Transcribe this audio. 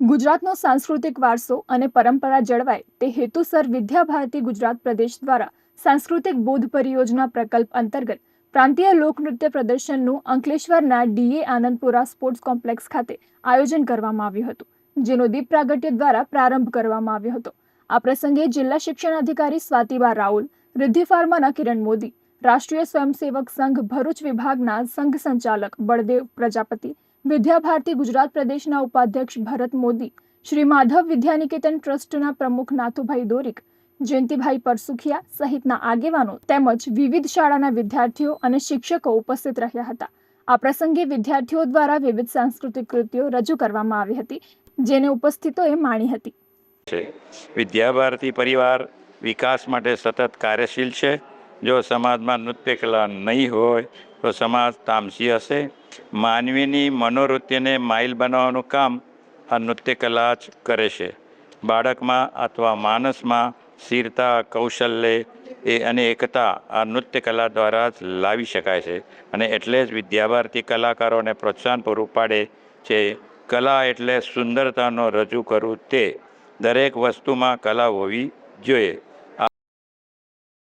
ગુજરાતનો સાંસ્કૃતિક વારસો અને પરંપરા જળવાય તે હેતુસર વિદ્યાભારતી ગુજરાત પ્રદેશ દ્વારા સાંસ્કૃતિક બોધ પરિયોજના પ્રકલ્પ અંતર્ગત પ્રાંતીય લોકનૃત્ય પ્રદર્શનનું અંકલેશ્વરના ડીએ આનંદપુરા સ્પોર્ટ્સ કોમ્પ્લેક્સ ખાતે આયોજન કરવામાં આવ્યું હતું, જેનો દીપ પ્રાગટ્ય દ્વારા પ્રારંભ કરવામાં આવ્યો હતો. આ પ્રસંગે જિલ્લા શિક્ષણ અધિકારી સ્વાતિબા રાઉલ, રિદ્ધિ ફાર્માના કિરણ મોદી, રાષ્ટ્રીય સ્વયંસેવક સંઘ ભરૂચ વિભાગના સંઘ સંચાલક બળદેવ પ્રજાપતિ વિદ્યાભારતી ગુજરાત પ્રદેશના ઉપાધ્યક્ષ ભરત મોદી, શ્રી માધવ વિદ્યાનિકેતન ટ્રસ્ટના પ્રમુખ નાથુભાઈ દોરીક, જયંતિભાઈ પરસુખિયા સહિતના આગેવાનો તેમજ વિવિધ શાળાના વિદ્યાર્થીઓ અને શિક્ષકો ઉપસ્થિત રહ્યા હતા. આ પ્રસંગે વિદ્યાર્થીઓ દ્વારા વિવિધ સાંસ્કૃતિક કૃતિઓ રજૂ કરવામાં આવી હતી, જેને ઉપસ્થિતોએ માણી હતી. છે. વિદ્યાભારતી પરિવાર વિકાસ માટે સતત કાર્યશીલ છે. જો સમાજમાં નૃત્ય કલા નહીં હોય, તો સમાજ તામસી હશે. માનવીની મનોવૃત્તિને માઇલ બનાવવાનું કામ આ નૃત્ય કલા જ કરે છે. બાળકમાં અથવા માણસમાં સ્થિરતા, કૌશલ્ય એ અને એકતા આ નૃત્ય કલા દ્વારા જ લાવી શકાય છે અને એટલે જ વિદ્યાભારતી કલાકારોને પ્રોત્સાહન પૂરું પાડે છે. કલા એટલે સુંદરતાનો રજૂ કરવું તે દરેક વસ્તુમાં કલા હોવી જોઈએ.